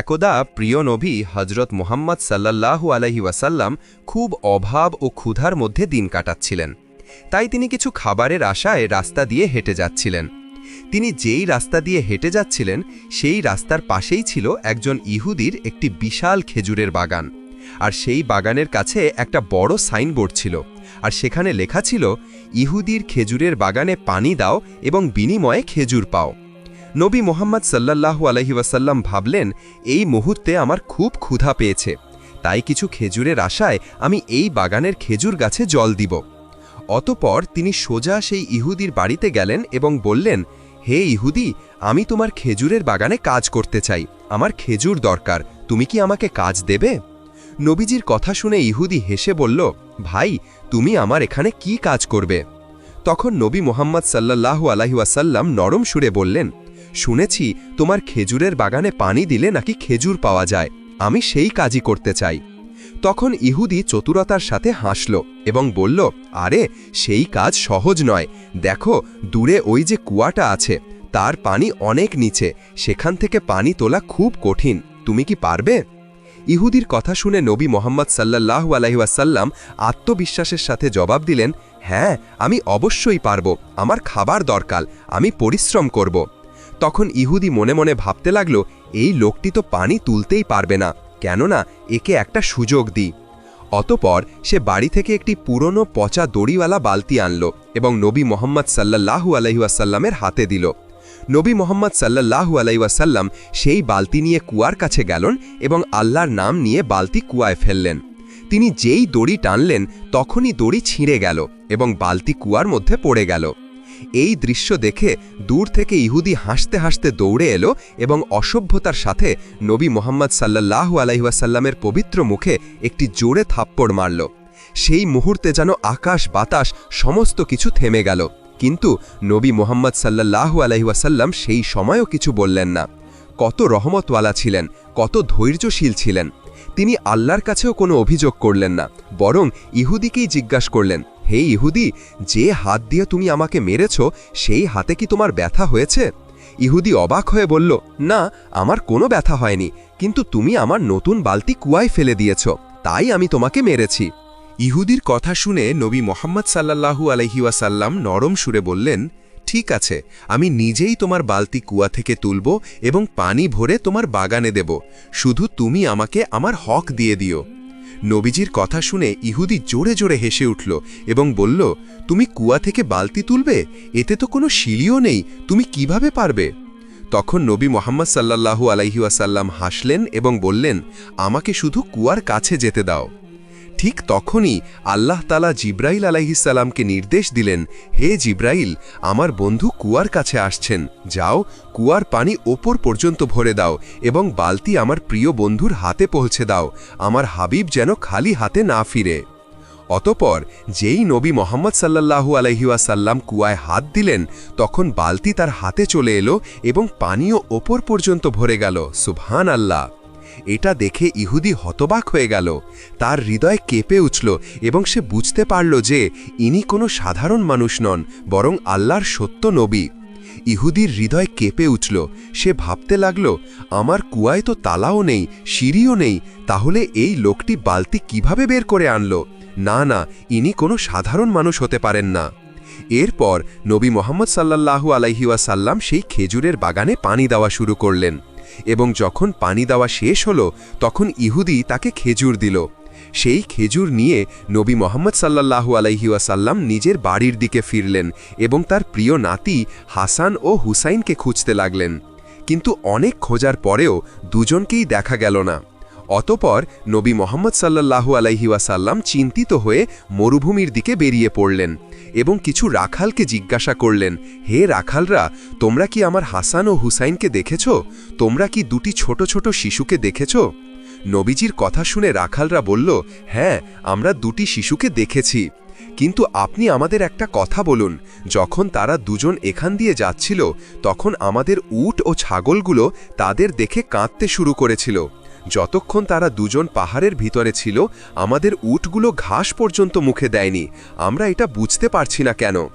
একদা প্রিয় নবী হজরত মোহাম্মদ সাল্লাল্লাহু আলহি ওয়াসাল্লাম খুব অভাব ও ক্ষুধার মধ্যে দিন কাটাচ্ছিলেন। তাই তিনি কিছু খাবারের আশায় রাস্তা দিয়ে হেঁটে যাচ্ছিলেন। তিনি যেই রাস্তা দিয়ে হেঁটে যাচ্ছিলেন, সেই রাস্তার পাশেই ছিল একজন ইহুদির একটি বিশাল খেজুরের বাগান। আর সেই বাগানের কাছে একটা বড় সাইনবোর্ড ছিল। আর সেখানে লেখা ছিল, ইহুদির খেজুরের বাগানে পানি দাও এবং বিনিময়ে খেজুর পাও। নবী মোহাম্মদ আলহি ওয়াসাল্লাম ভাবলেন, এই মুহূর্তে আমার খুব ক্ষুধা পেয়েছে। তাই কিছু খেজুরের আশায় আমি এই বাগানের খেজুর গাছে জল দিব। অতপর তিনি সোজা সেই ইহুদির বাড়িতে গেলেন এবং বললেন, হে ইহুদি, আমি তোমার খেজুরের বাগানে কাজ করতে চাই। আমার খেজুর দরকার। তুমি কি আমাকে কাজ দেবে? নবীজির কথা শুনে ইহুদি হেসে বলল, ভাই, তুমি আমার এখানে কি কাজ করবে? তখন নবী মোহাম্মদ সাল্লাল্লাহু আলাইহাসাল্লাম নরম সুরে বললেন শুনেছি তোমার খেজুরের বাগানে পানি দিলে নাকি খেজুর পাওয়া যায়। আমি সেই কাজই করতে চাই। তখন ইহুদি চতুরতার সাথে হাসল এবং বলল, আরে, সেই কাজ সহজ নয়। দেখো, দূরে ওই যে কুয়াটা আছে, তার পানি অনেক নিচে, সেখান থেকে পানি তোলা খুব কঠিন। তুমি কি পারবে? ইহুদির কথা শুনে নবী মোহাম্মদ সাল্লাহ আলহিউসাল্লাম আত্মবিশ্বাসের সাথে জবাব দিলেন হ্যাঁ আমি অবশ্যই পারব। আমার খাবার দরকার। আমি পরিশ্রম করব। তখন ইহুদি মনে মনে ভাবতে লাগল, এই লোকটি তো পানি তুলতেই পারবে না, কেননা একে একটা সুযোগ দিই। অতপর সে বাড়ি থেকে একটি পুরনো পচা দড়িওয়ালা বালতি আনল এবং নবী মোহাম্মদ সাল্লাহু আলহিউসাল্লামের হাতে দিল। নবী মোহাম্মদ সাল্লাহু আলাইসাল্লাম সেই বালতি নিয়ে কুয়ার কাছে গেলেন এবং আল্লাহর নাম নিয়ে বালতি কুয়ায় ফেললেন। তিনি যেই দড়ি টানলেন, তখনই দড়ি ছিঁড়ে গেল এবং বালতি কুয়ার মধ্যে পড়ে গেল। এই দৃশ্য দেখে দূর থেকে ইহুদি হাসতে হাসতে দৌড়ে এলো এবং অসভ্যতার সাথে নবী মোহাম্মদ সাল্লাহু আলাইসাল্লামের পবিত্র মুখে একটি জোরে থাপ্পড় মারল। সেই মুহূর্তে যেন আকাশ, বাতাস, সমস্ত কিছু থেমে গেল। কিন্তু নবী মোহাম্মদ সাল্লাহু আলহিহাসাল্লাম সেই সময়ও কিছু বললেন না। কত রহমতওয়ালা ছিলেন, কত ধৈর্যশীল ছিলেন। তিনি আল্লাহর কাছেও কোনো অভিযোগ করলেন না, বরং ইহুদিকেই জিজ্ঞাসা করলেন হে ইহুদি, যে হাত দিয়ে তুমি আমাকে মেরেছ, সেই হাতে কি তোমার ব্যথা হয়েছে? ইহুদি অবাক হয়ে বলল, না, আমার কোনো ব্যথা হয়নি, কিন্তু তুমি আমার নতুন বালতি কুয়ায় ফেলে দিয়েছ, তাই আমি তোমাকে মেরেছি। ইহুদির কথা শুনে নবী মোহাম্মদ সাল্লাহু আলহিউসাল্লাম নরম সুরে বললেন, ঠিক আছে, আমি নিজেই তোমার বালতি কুয়া থেকে তুলব এবং পানি ভরে তোমার বাগানে দেব, শুধু তুমি আমাকে আমার হক দিয়ে দিও। নবীজির কথা শুনে ইহুদি জোরে জোরে হেসে উঠল এবং বলল, তুমি কুয়া থেকে বালতি তুলবে? এতে তো কোনো শিলিও নেই। তুমি কীভাবে পারবে? তখন নবী মোহাম্মদ সাল্লাহু আলাইহুয়াসাল্লাম হাসলেন এবং বললেন, আমাকে শুধু কুয়ার কাছে যেতে দাও। ঠিক তখনই আল্লাহ তালা জিব্রাইল আলাইহিসাল্লামকে নির্দেশ দিলেন, হে জিব্রাইল, আমার বন্ধু কুয়ার কাছে আসছেন। যাও, কুয়ার পানি ওপর পর্যন্ত ভরে দাও এবং বালতি আমার প্রিয় বন্ধুর হাতে পৌঁছে দাও। আমার হাবিব যেন খালি হাতে না ফিরে। অতপর যেই নবী মোহাম্মদ সাল্লাহু আলহিউসাল্লাম কুয়ায় হাত দিলেন, তখন বালতি তার হাতে চলে এলো এবং পানীয় ওপর পর্যন্ত ভরে গেল। সুবহান আল্লাহ এটা দেখে ইহুদি হতবাক হয়ে গেল। তার হৃদয় কেঁপে উঠল এবং সে বুঝতে পারল যে ইনি কোনো সাধারণ মানুষ নন, বরং আল্লাহর সত্য নবী। ইহুদির হৃদয় কেঁপে উঠল। সে ভাবতে লাগল, আমার কুয়ায় তো তালাও নেই, সিঁড়িও নেই, তাহলে এই লোকটি বালতি কীভাবে বের করে আনল? না না, ইনি কোনো সাধারণ মানুষ হতে পারেন না। এরপর নবী মোহাম্মদ সাল্লাহু আলাইহিওয়াসাল্লাম সেই খেজুরের বাগানে পানি দেওয়া শুরু করলেন। এবং যখন পানি দেওয়া শেষ হল, তখন ইহুদি তাকে খেজুর দিল। সেই খেজুর নিয়ে নবী মোহাম্মদ সাল্লাহু আলাইহিউসাল্লাম নিজের বাড়ির দিকে ফিরলেন এবং তার প্রিয় নাতি হাসান ও হুসাইনকে খুঁজতে লাগলেন। কিন্তু অনেক খোঁজার পরেও দুজনকেই দেখা গেল না। অতপর নবী মোহাম্মদ সাল্লাহু আলাইহিওয়াসাল্লাম চিন্তিত হয়ে মরুভূমির দিকে বেরিয়ে পড়লেন এবং কিছু রাখালকে জিজ্ঞাসা করলেন, হে রাখালরা, তোমরা কি আমার হাসান ও হুসাইনকে দেখেছ? তোমরা কি দুটি ছোট ছোট শিশুকে দেখেছ? নবীজির কথা শুনে রাখালরা বলল হ্যাঁ আমরা দুটি শিশুকে দেখেছি। কিন্তু আপনি আমাদের একটা কথা বলুন, যখন তারা দুজন এখান দিয়ে যাচ্ছিল, তখন আমাদের উট ও ছাগলগুলো তাদের দেখে কাঁদতে শুরু করেছিল। যতক্ষণ তারা দুজন পাহাড়ের ভিতরে ছিল, আমাদের উটগুলো ঘাস পর্যন্ত মুখে দেয়নি। আমরা এটা বুঝতে পারছি না কেন।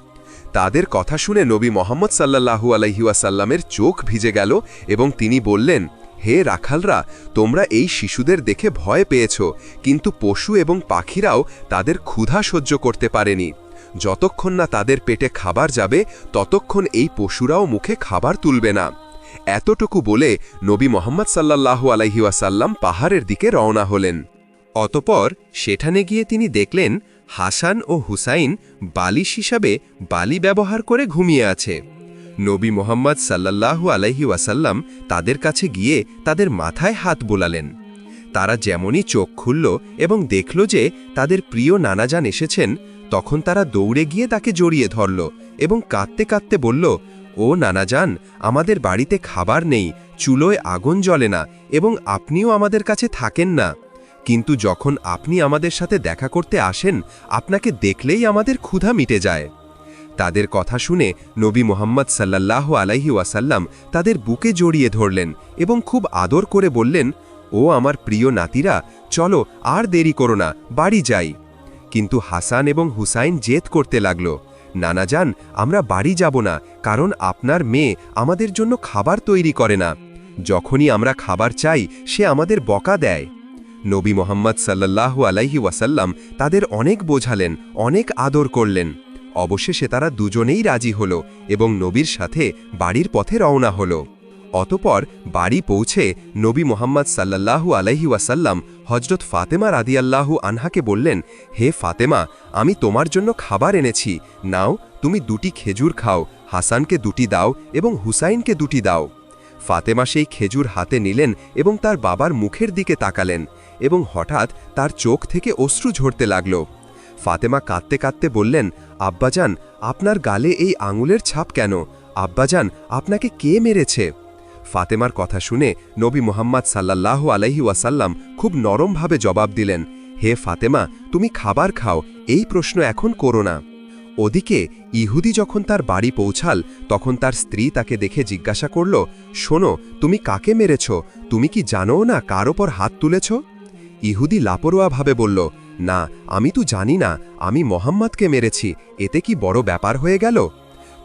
তাদের কথা শুনে নবী মোহাম্মদ সাল্লাহু আলহিউসাল্লামের চোখ ভিজে গেল এবং তিনি বললেন, হে রাখালরা, তোমরা এই শিশুদের দেখে ভয় পেয়েছ, কিন্তু পশু এবং পাখিরাও তাদের ক্ষুধা সহ্য করতে পারেনি। যতক্ষণ না তাদের পেটে খাবার যাবে, ততক্ষণ এই পশুরাও মুখে খাবার তুলবে না। এতটুকু বলে নবী মোহাম্মদ সাল্লাল্লাহু আলাইহি ওয়াসাল্লাম পাহাড়ের দিকে রওনা হলেন। অতপর সেখানে গিয়ে তিনি দেখলেন হাসান ও হুসাইন বালিশ হিসাবে বালি ব্যবহার করে ঘুমিয়ে আছে। নবী মোহাম্মদ সাল্লাল্লাহু আলাইহি ওয়াসাল্লাম তাদের কাছে গিয়ে তাদের মাথায় হাত বোলালেন। তারা যেমনই চোখ খুলল এবং দেখল যে তাদের প্রিয় নানাজান এসেছেন, তখন তারা দৌড়ে গিয়ে তাকে জড়িয়ে ধরল এবং কাঁদতে কাঁদতে বলল ও নানাজান, আমাদের বাড়িতে খাবার নেই, চুলোয় আগুন জ্বলে না এবং আপনিও আমাদের কাছে থাকেন না। কিন্তু যখন আপনি আমাদের সাথে দেখা করতে আসেন, আপনাকে দেখলেই আমাদের ক্ষুধা মিটে যায়। তাদের কথা শুনে নবী মোহাম্মদ সাল্লাল্লাহ আলাইহি ওয়াসাল্লাম তাদের বুকে জড়িয়ে ধরলেন এবং খুব আদর করে বললেন, ও আমার প্রিয় নাতিরা, চলো আর দেরি করো না, বাড়ি যাই। কিন্তু হাসান এবং হুসাইন জেদ করতে লাগল। নানাজান আমরা বাড়ি যাব না, কারণ আপনার মেয়ে আমাদের জন্য খাবার তৈরি করে না। যখনই আমরা খাবার চাই, সে আমাদের বকা দেয়। নবী মোহাম্মদ সাল্লাহ আলাইহি ওয়াসাল্লাম তাদের অনেক বোঝালেন, অনেক আদর করলেন। অবশেষে তারা দুজনেই রাজি হল এবং নবীর সাথে বাড়ির পথে রওনা হল। অতপর বাড়ি পৌঁছে নবী মোহাম্মদ সাল্লাল্লাহু আলাইহি ওয়াসাল্লাম হজরত ফাতেমা রাদিয়াল্লাহু আনহাকে বললেন, হে ফাতেমা, আমি তোমার জন্য খাবার এনেছি। নাও, তুমি দুটি খেজুর খাও, হাসানকে দুটি দাও এবং হুসাইনকে দুটি দাও। ফাতেমা সেই খেজুর হাতে নিলেন এবং তার বাবার মুখের দিকে তাকালেন এবং হঠাৎ তার চোখ থেকে অশ্রু ঝরতে লাগল। ফাতেমা কাঁদতে কাঁদতে বললেন, আব্বাজান, আপনার গালে এই আঙুলের ছাপ কেন? আব্বাজান, আপনাকে কে মেরেছে? ফাতেমার কথা শুনে নবী মোহাম্মদ সাল্লাল্লাহু আলাইহি ওয়াসাল্লাম খুব নরমভাবে জবাব দিলেন, হে ফাতেমা, তুমি খাবার খাও, এই প্রশ্ন এখন করো না। ওদিকে ইহুদি যখন তার বাড়ি পৌঁছাল, তখন তার স্ত্রী তাকে দেখে জিজ্ঞাসা করল, শোনো, তুমি কাকে মেরেছ? তুমি কি জানো না কার ওপর হাত তুলেছ? ইহুদি লাপরোয়াভাবে বলল, না, আমি তো জানি না, আমি মোহাম্মদকে মেরেছি, এতে কি বড় ব্যাপার হয়ে গেল?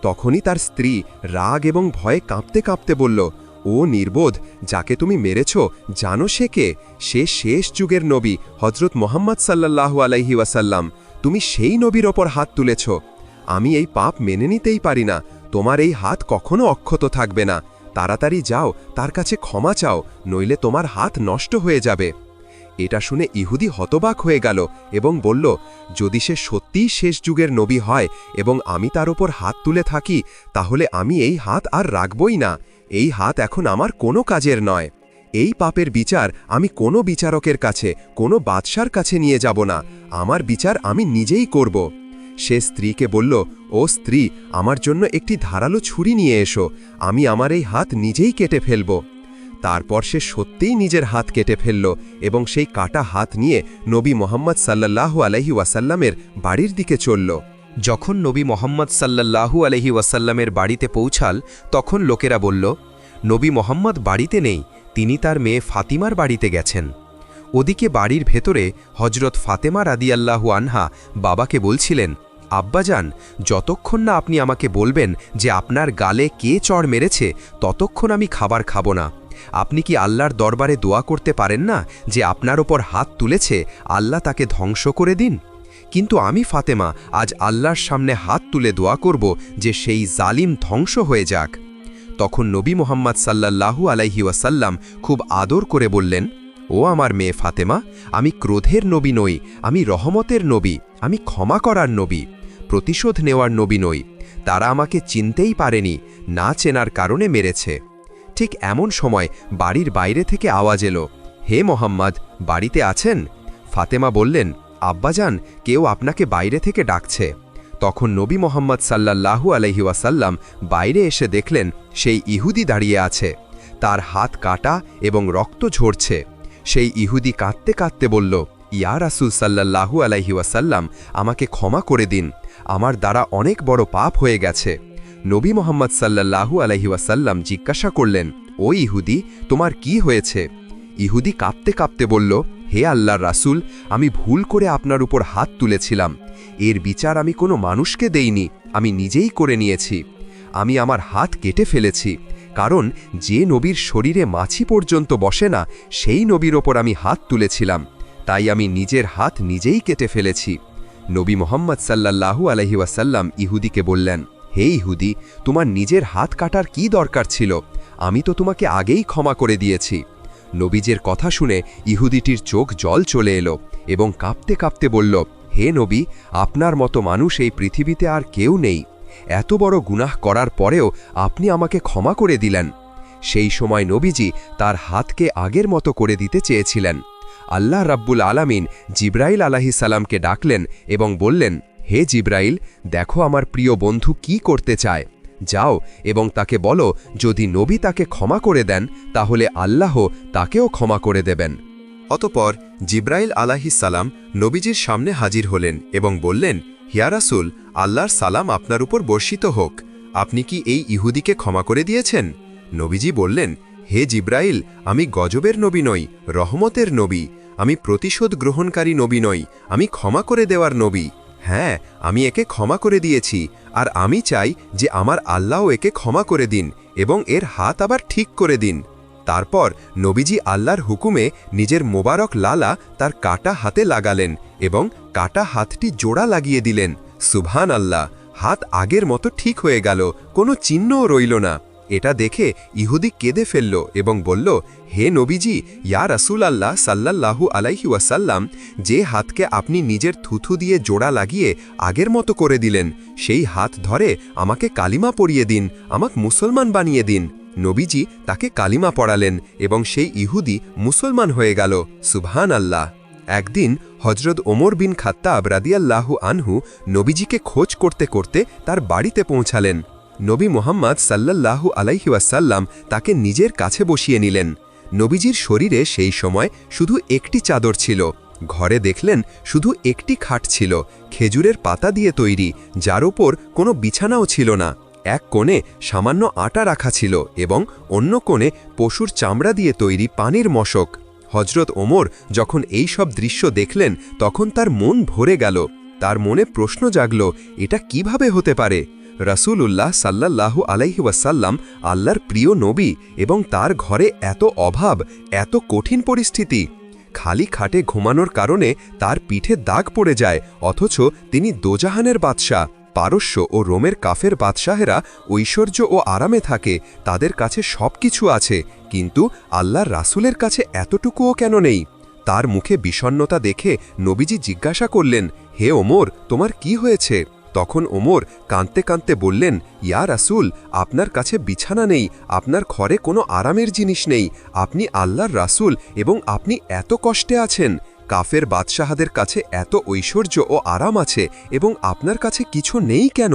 তখনই তার স্ত্রী রাগ এবং ভয়ে কাঁপতে কাঁপতে বলল ও নির্বোধ, যাকে তুমি মেরেছ, জানো সে কে? সে শেষ যুগের নবী হজরত মোহাম্মদ সাল্লাল্লাহু আলাইহি ওয়াসাল্লাম। তুমি সেই নবীর ওপর হাত তুলেছ। আমি এই পাপ মেনে নিতেই পারি না। তোমার এই হাত কখনো অক্ষত থাকবে না। তাড়াতাড়ি যাও, তার কাছে ক্ষমা চাও, নইলে তোমার হাত নষ্ট হয়ে যাবে। এটা শুনে ইহুদি হতবাক হয়ে গেল এবং বলল, যদি সে সত্যিই শেষ যুগের নবী হয় এবং আমি তার ওপর হাত তুলে থাকি, তাহলে আমি এই হাত আর রাখবই না। এই হাত এখন আমার কোনো কাজের নয়। এই পাপের বিচার আমি কোনো বিচারকের কাছে, কোনো বাদশার কাছে নিয়ে যাব না। আমার বিচার আমি নিজেই করব। সে স্ত্রীকে বলল, ও স্ত্রী, আমার জন্য একটি ধারালো ছুরি নিয়ে এসো। আমি আমার এই হাত নিজেই কেটে ফেলব। তারপর সে সত্যিই নিজের হাত কেটে ফেলল এবং সেই কাটা হাত নিয়ে নবী মোহাম্মদ সাল্লাল্লাহু আলহি ওয়াসাল্লামের বাড়ির দিকে চলল। যখন নবী মোহাম্মদ সাল্লাল্লাহু আলহি ওয়াসাল্লামের বাড়িতে পৌঁছাল, তখন লোকেরা বলল, নবী মোহাম্মদ বাড়িতে নেই, তিনি তার মেয়ে ফাতিমার বাড়িতে গেছেন। ওদিকে বাড়ির ভেতরে হজরত ফাতেমা রাদিয়াল্লাহু আনহা বাবাকে বলছিলেন, আব্বাজান, যতক্ষণ না আপনি আমাকে বলবেন যে আপনার গালে কে চড় মেরেছে, ততক্ষণ আমি খাবার খাব না। আপনি কি আল্লাহর দরবারে দোয়া করতে পারেন না যে আপনার ওপর হাত তুলেছে, আল্লাহ তাকে ধ্বংস করে দিন? কিন্তু আমি, ফাতেমা, আজ আল্লাহর সামনে হাত তুলে দোয়া করব যে সেই জালিম ধ্বংস হয়ে যাক। তখন নবী মোহাম্মদ সাল্লাল্লাহু আলাইহি ওয়াসাল্লাম খুব আদর করে বললেন, ও আমার মেয়ে ফাতেমা, আমি ক্রোধের নবী নই, আমি রহমতের নবী, আমি ক্ষমা করার নবী, প্রতিশোধ নেওয়ার নবী নই। তারা আমাকে চিনতেই পারেনি, না চেনার কারণে মেরেছে। ঠিক এমন সময় বাড়ির বাইরে থেকে আওয়াজ এলো, হে মোহাম্মদ, বাড়িতে আছেন? ফাতেমা বললেন আব্বাজান, কেউ আপনাকে বাইরে থেকে ডাকছে। তখন নবী মোহাম্মদ সাল্লাল্লাহু আলহি ওয়াসাল্লাম বাইরে এসে দেখলেন, সেই ইহুদি দাঁড়িয়ে আছে। তার হাত কাটা এবং রক্ত ঝরছে। সেই ইহুদি কাঁদতে কাঁদতে বলল, ইয়া রাসুল সাল্লাল্লাহু আলাইহি ওয়াসাল্লাম, আমাকে ক্ষমা করে দিন। আমার দ্বারা অনেক বড় পাপ হয়ে গেছে। নবী মোহাম্মদ সাল্লাল্লাহু আলাইহিওয়াসাল্লাম জিজ্ঞাসা করলেন, ও ইহুদি, তোমার কি হয়েছে? ইহুদি কাঁপতে কাঁপতে বলল হে আল্লাহর রাসুল, আমি ভুল করে আপনার উপর হাত তুলেছিলাম। এর বিচার আমি কোনো মানুষকে দেইনি, আমি নিজেই করে নিয়েছি। আমি আমার হাত কেটে ফেলেছি, কারণ যে নবীর শরীরে মাছি পর্যন্ত বসে না, সেই নবীর ওপর আমি হাত তুলেছিলাম। তাই আমি নিজের হাত নিজেই কেটে ফেলেছি। নবী মোহাম্মদ সাল্লাল্লাহু আলহি ওয়াসাল্লাম ইহুদিকে বললেন, হে ইহুদি, তোমার নিজের হাত কাটার কি দরকার ছিল? আমি তো তোমাকে আগেই ক্ষমা করে দিয়েছি। নবীজের কথা শুনে ইহুদিটির চোখ জল চলে এলো এবং কাঁপতে কাঁপতে বলল, হে নবী, আপনার মতো মানুষ এই পৃথিবীতে আর কেউ নেই। এত বড় গুনাহ করার পরেও আপনি আমাকে ক্ষমা করে দিলেন। সেই সময় নবীজি তার হাতকে আগের মতো করে দিতে চেয়েছিলেন। আল্লাহ রাব্বুল আলামিন জিব্রাইল আলাহি সালামকে ডাকলেন এবং বললেন, হে জিব্রাইল, দেখো আমার প্রিয় বন্ধু কি করতে চায়। যাও এবং তাকে বলো, যদি নবী তাকে ক্ষমা করে দেন, তাহলে আল্লাহ তাকেও ক্ষমা করে দেবেন। অতপর জিব্রাইল সালাম নবীজির সামনে হাজির হলেন এবং বললেন হিয়ারাসুল আল্লাহর সালাম আপনার উপর বর্ষিত হোক। আপনি কি এই ইহুদিকে ক্ষমা করে দিয়েছেন? নবীজি বললেন, হে জিব্রাইল, আমি গজবের নবী নই, রহমতের নবী। আমি প্রতিশোধ গ্রহণকারী নবী নই, আমি ক্ষমা করে দেওয়ার নবী। হ্যাঁ আমি একে ক্ষমা করে দিয়েছি, আর আমি চাই যে আমার আল্লাহ একে ক্ষমা করে দিন এবং এর হাত আবার ঠিক করে দিন। তারপর নবীজি আল্লাহর হুকুমে নিজের মোবারক লালা তার কাটা হাতে লাগালেন এবং কাটা হাতটি জোড়া লাগিয়ে দিলেন। সুভান আল্লাহ হাত আগের মতো ঠিক হয়ে গেল, কোনো চিহ্নও রইল না। এটা দেখে ইহুদি কেঁদে ফেলল এবং বলল, হে নবীজি, ইয়া রাসুল আল্লাহ সাল্লাল্লাহু আলাইহি ওয়াসাল্লাম, যে হাতকে আপনি নিজের থুথু দিয়ে জোড়া লাগিয়ে আগের মতো করে দিলেন, সেই হাত ধরে আমাকে কালিমা পরিয়ে দিন, আমাকে মুসলমান বানিয়ে দিন। নবীজি তাকে কালিমা পড়ালেন এবং সেই ইহুদি মুসলমান হয়ে গেল সুবহান আল্লাহ একদিন হজরত ওমর বিন খাত্তাব রাদিয়াল্লাহু আনহু নবীজিকে খোঁজ করতে করতে তার বাড়িতে পৌঁছালেন। নবী মোহাম্মদ সাল্লাল্লাহু আলাইহি ওয়াসাল্লাম তাকে নিজের কাছে বসিয়ে নিলেন। নবীজির শরীরে সেই সময় শুধু একটি চাদর ছিল। ঘরে দেখলেন শুধু একটি খাট ছিল, খেজুরের পাতা দিয়ে তৈরি, যার ওপর কোনো বিছানাও ছিল না। এক কোণে সামান্য আটা রাখা ছিল এবং অন্য কোণে পশুর চামড়া দিয়ে তৈরি পানির মশক। হজরত ওমর যখন এই সব দৃশ্য দেখলেন, তখন তার মন ভরে গেল। তার মনে প্রশ্ন জাগল, এটা কীভাবে হতে পারে? রাসূল উল্লাহ সাল্লাল্লাহু আলাইহি ওয়াসাল্লাম আল্লাহর প্রিয় নবী এবং তার ঘরে এত অভাব, এত কঠিন পরিস্থিতি। খালি খাটে ঘুমানোর কারণে তার পিঠে দাগ পড়ে যায়, অথচ তিনি দোজাহানের বাদশাহ। পারস্য ও রোমের কাফের বাদশাহেরা ঐশ্বর্য ও আরামে থাকে, তাদের কাছে সব কিছু আছে, কিন্তু আল্লাহর রাসুলের কাছে এতটুকুও কেন নেই? তার মুখে বিষণ্নতা দেখে নবীজি জিজ্ঞাসা করলেন, হে ওমর, তোমার কি হয়েছে? তখন ওমর কাঁদতে কাঁদতে বললেন, ইয়া রাসুল, আপনার কাছে বিছানা নেই, আপনার ঘরে কোনো আরামের জিনিস নেই, আপনি আল্লাহর রাসুল এবং আপনি এত কষ্টে আছেন। কাফের বাদশাহাদের কাছে এত ঐশ্বর্য ও আরাম আছে এবং আপনার কাছে কিছু নেই কেন?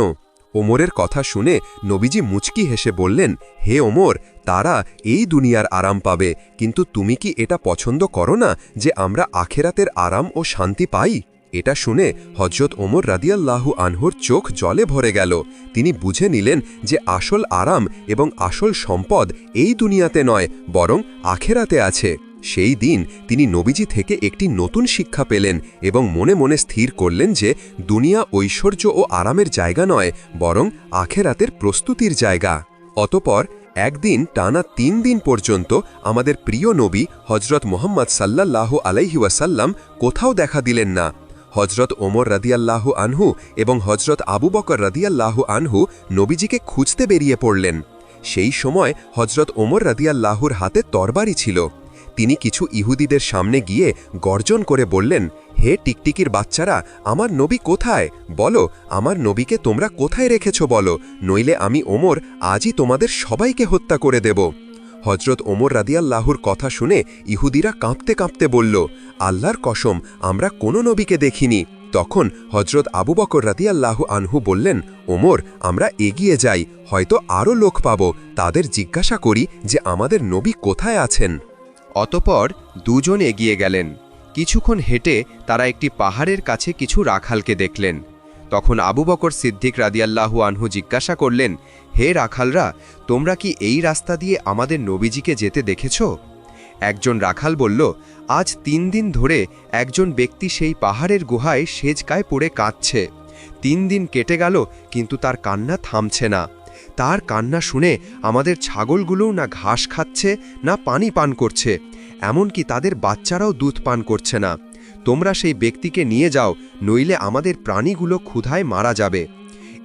ওমরের কথা শুনে নবীজি মুচকি হেসে বললেন, হে ওমর, তারা এই দুনিয়ার আরাম পাবে, কিন্তু তুমি কি এটা পছন্দ করো না যে আমরা আখেরাতের আরাম ও শান্তি পাই? এটা শুনে হজরত ওমর রাদিয়াল্লাহু আনহুর চোখ জলে ভরে গেল। তিনি বুঝে নিলেন যে আসল আরাম এবং আসল সম্পদ এই দুনিয়াতে নয়, বরং আখেরাতে আছে। সেই দিন তিনি নবীজি থেকে একটি নতুন শিক্ষা পেলেন এবং মনে মনে স্থির করলেন যে দুনিয়া ঐশ্বর্য ও আরামের জায়গা নয়, বরং আখেরাতের প্রস্তুতির জায়গা। অতপর একদিন টানা তিন দিন পর্যন্ত আমাদের প্রিয় নবী হজরত মোহাম্মদ সাল্লাল্লাহু আলাইহি ওয়াসাল্লাম কোথাও দেখা দিলেন না। হজরত ওমর রাদিয়াল্লাহু আনহু এবং হজরত আবু বকর রাদিয়াল্লাহু আনহু নবীজিকে খুঁজতে বেরিয়ে পড়লেন। সেই সময় হজরত ওমর রাদিয়াল্লাহুর হাতে তরবারি ছিল। তিনি কিছু ইহুদিদের সামনে গিয়ে গর্জন করে বললেন, হে টিকটিকির বাচ্চারা, আমার নবী কোথায়? বলো, আমার নবীকে তোমরা কোথায় রেখেছ বলো, নইলে আমি ওমর আজই তোমাদের সবাইকে হত্যা করে দেব। হজরত ওমর রাদিয়াল্লাহুর কথা শুনে ইহুদিরা কাঁপতে কাঁপতে বলল, আল্লাহর কসম, আমরা কোনো নবীকে দেখিনি। তখন হজরত আবু বকর রাদিয়াল্লাহু আনহু বললেন, ওমর, আমরা এগিয়ে যাই, হয়তো আরও লোক পাব। তাদের জিজ্ঞাসা করি যে আমাদের নবী কোথায় আছেন? অতপর দুজন এগিয়ে গেলেন। কিছুক্ষণ হেঁটে তারা একটি পাহাড়ের কাছে কিছু রাখালকে দেখলেন। তখন আবু বকর সিদ্দিক রাদিয়াল্লাহু আনহু জিজ্ঞাসা করলেন হে রাখালরা, তোমরা কি এই রাস্তা দিয়ে আমাদের নবীজিকে যেতে দেখেছ? একজন রাখাল বলল, আজ তিন দিন ধরে একজন ব্যক্তি সেই পাহাড়ের গুহায় সেজকায় পড়ে কাঁদছে। তিন দিন কেটে গেল, কিন্তু তার কান্না থামছে না। তার কান্না শুনে আমাদের ছাগলগুলোও না ঘাস খাচ্ছে, না পানি পান করছে। এমনকি তাদের বাচ্চারাও দুধ পান করছে না। তোমরা সেই ব্যক্তিকে নিয়ে যাও, নইলে আমাদের প্রাণীগুলো ক্ষুধায় মারা যাবে।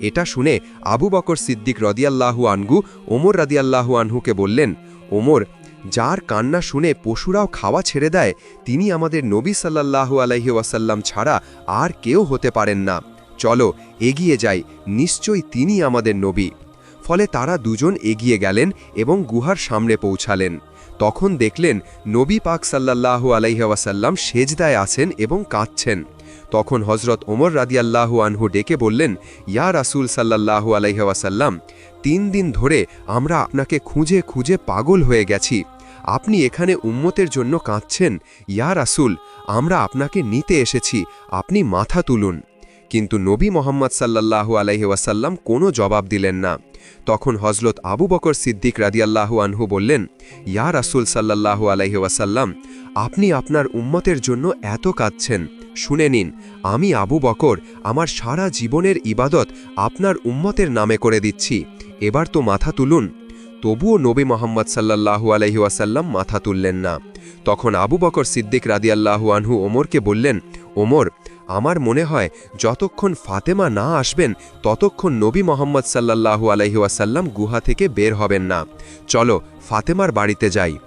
এটা শুনে আবু বকর সিদ্দিক রদিয়াল্লাহু আনহু, ওমর রাদিয়াল্লাহু আনহুকে বললেন, ওমর, যার কান্না শুনে পশুরাও খাওয়া ছেড়ে দেয়, তিনি আমাদের নবী সাল্লাল্লাহু আলাইহি ওয়াসাল্লাম ছাড়া আর কেউ হতে পারেন না। চলো, এগিয়ে যাই, নিশ্চয়ই তিনি আমাদের নবী। ফলে তারা দুজন এগিয়ে গেলেন এবং গুহার সামনে পৌঁছালেন। তখন দেখলেন নবী পাক সাল্লাল্লাহু আলাইহি ওয়াসাল্লাম সেজদায় আছেন এবং কাঁদছেন। তখন হজরত ওমর রাদিয়াল্লাহু আনহু ডেকে বললেন, ইয়া রাসূল সাল্লাল্লাহু আলাইহি ওয়াসাল্লাম, তিন দিন ধরে আমরা আপনাকে খুঁজে খুঁজে পাগল হয়ে গেছি। আপনি এখানে উম্মতের জন্য কাঁদছেন। ইয়া রাসুল, আমরা আপনাকে নিতে এসেছি। আপনি মাথা তুলুন। কিন্তু নবী মোহাম্মদ সাল্লাল্লাহু আলাইহি ওয়াসাল্লাম কোনো জবাব দিলেন না। তখন হজরত আবু বকর সিদ্দিক রাদিয়াল্লাহু আনহু বললেন, ইয়া রাসূল সাল্লাল্লাহু আলাইহি ওয়াসাল্লাম, আপনি আপনার উম্মতের জন্য এত কাঁদছেন। শুনে নিন, আমি আবু বকর আমার সারা জীবনের ইবাদত আপনার উম্মতের নামে করে দিচ্ছি। এবার তো মাথা তুলুন। তবুও নবী মোহাম্মদ সাল্লাল্লাহু আলহি ওয়াসাল্লাম মাথা তুললেন না। তখন আবু বকর সিদ্দিক রাদিয়াল্লাহু আনহু ওমরকে বললেন, ওমর, আমার মনে হয় যতক্ষণ ফাতেমা না আসবেন, ততক্ষণ নবী মোহাম্মদ সাল্লাল্লাহু আলহি ওয়াসাল্লাম গুহা থেকে বের হবেন না। চলো ফাতেমার বাড়িতে যাই।